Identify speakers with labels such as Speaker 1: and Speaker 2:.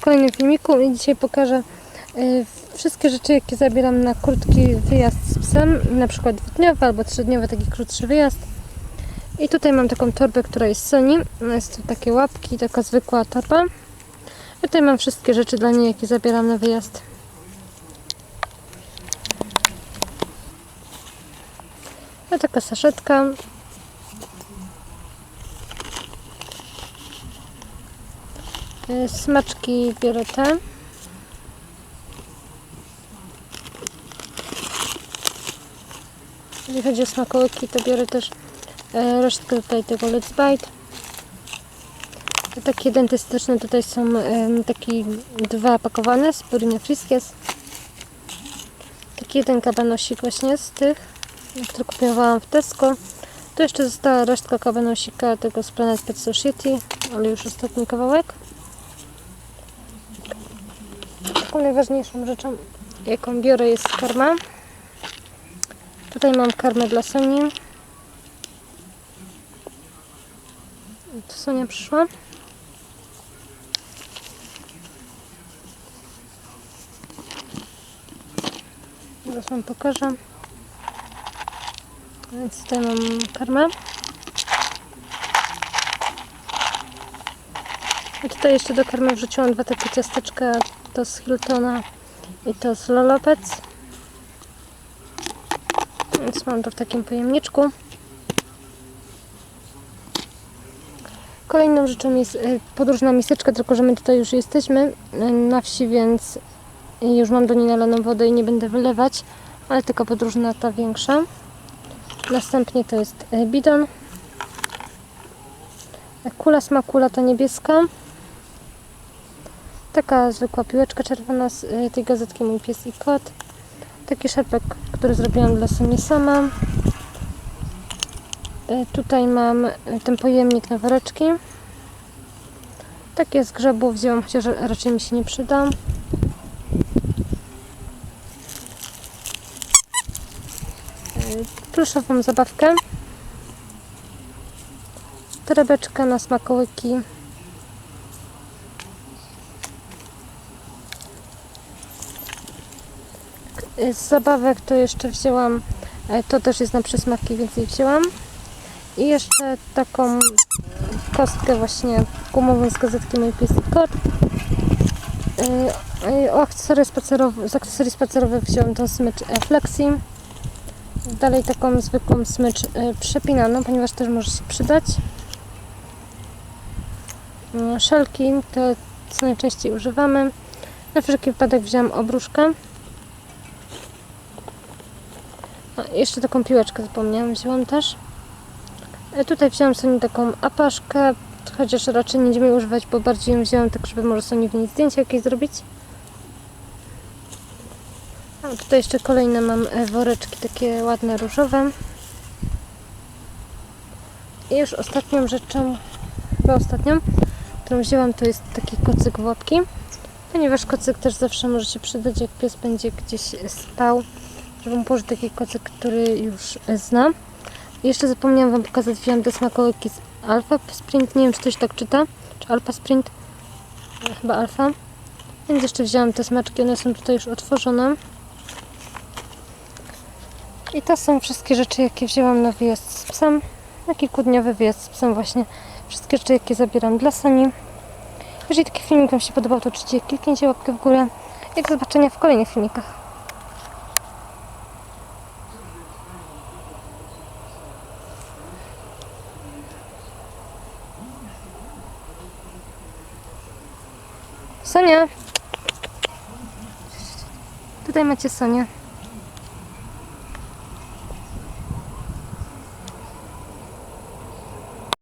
Speaker 1: kolejnym filmiku i dzisiaj pokażę y, wszystkie rzeczy, jakie zabieram na krótki wyjazd z psem, na przykład dwudniowy albo trzydniowy, taki krótszy wyjazd. I tutaj mam taką torbę, która jest Sony. Jest to takie łapki, taka zwykła torba. I tutaj mam wszystkie rzeczy dla niej, jakie zabieram na wyjazd. A taka saszetka. Smaczki biorę. Jeżeli chodzi o smakołyki, to biorę też e, resztkę tutaj tego Let's Bite. Takie dentystyczne tutaj są takie dwa pakowane z Purina Friskies. Taki jeden kabanosik właśnie z tych, który kupowałam w Tesco. Tu jeszcze została resztka kabanosika tego z Planet Pet Society, ale już ostatni kawałek. Taką najważniejszą rzeczą, jaką biorę jest karma. Tutaj mam karmę dla Soni. Tu Sonia przyszła. Zaraz Wam pokażę. Więc tutaj mam karmę. I tutaj jeszcze do karmy wrzuciłam dwa takie ciasteczka. To z Hiltona i to z Lolopec. Więc mam to w takim pojemniczku. Kolejną rzeczą jest y, podróżna miseczka, tylko że my tutaj już jesteśmy y, na wsi, więc już mam do niej nalaną wodę i nie będę wylewać, ale tylko podróżna ta większa. Następnie to jest y, bidon. Kula smakula ta niebieska. Taka zwykła piłeczka czerwona z y, tej gazetki Mój pies i kot. Taki szerpek, który zrobiłam dla Sony sama. Y, Tutaj mam y, ten pojemnik na woreczki. Takie z grzebu wzięłam, chociaż raczej mi się nie przyda. Pluszową zabawkę. Torebeczka na smakołyki. Z zabawek to jeszcze wzięłam, e, to też jest na przysmaki, więc jej wzięłam. I jeszcze taką kostkę właśnie gumową z gazetki Mój Pies i Kot. E, O akcesoria spacerowe, z akcesorii spacerowych wziąłem tą smycz Flexi. Dalej taką zwykłą smycz przepinaną, ponieważ też może się przydać. Mm, Szelki to co najczęściej używamy. Na wszelki wypadek wziąłem obruszkę. A, jeszcze taką piłeczkę zapomniałam, wzięłam też. E, Tutaj wziąłam sobie taką apaszkę, chociaż raczej nie będziemy używać, bo bardziej ją wzięłam tak, żeby może sobie w niej zdjęcie jakieś zrobić. A tutaj jeszcze kolejne mam e, woreczki, takie ładne, różowe. I już ostatnią rzeczą, chyba ostatnią, którą wzięłam, to jest taki kocyk w łapki. Ponieważ kocyk też zawsze może się przydać, jak pies będzie gdzieś spał żeby mu położyć taki kocyk, który już zna. I jeszcze zapomniałam Wam pokazać, wziąłem te smakołyki z Alpha Sprint, nie wiem czy coś tak czyta, czy Alpha Sprint, E, chyba Alpha. Więc jeszcze wziąłem te smaczki, one są tutaj już otworzone. I to są wszystkie rzeczy, jakie wzięłam na wyjazd z psem, na kilkudniowy wyjazd z psem właśnie. Wszystkie rzeczy, jakie zabieram dla Sani. Jeżeli taki filmik Wam się podobał, to oczywiście kliknijcie łapkę w górę. I do zobaczenia w kolejnych filmikach. Sonia! Tutaj macie Sonię.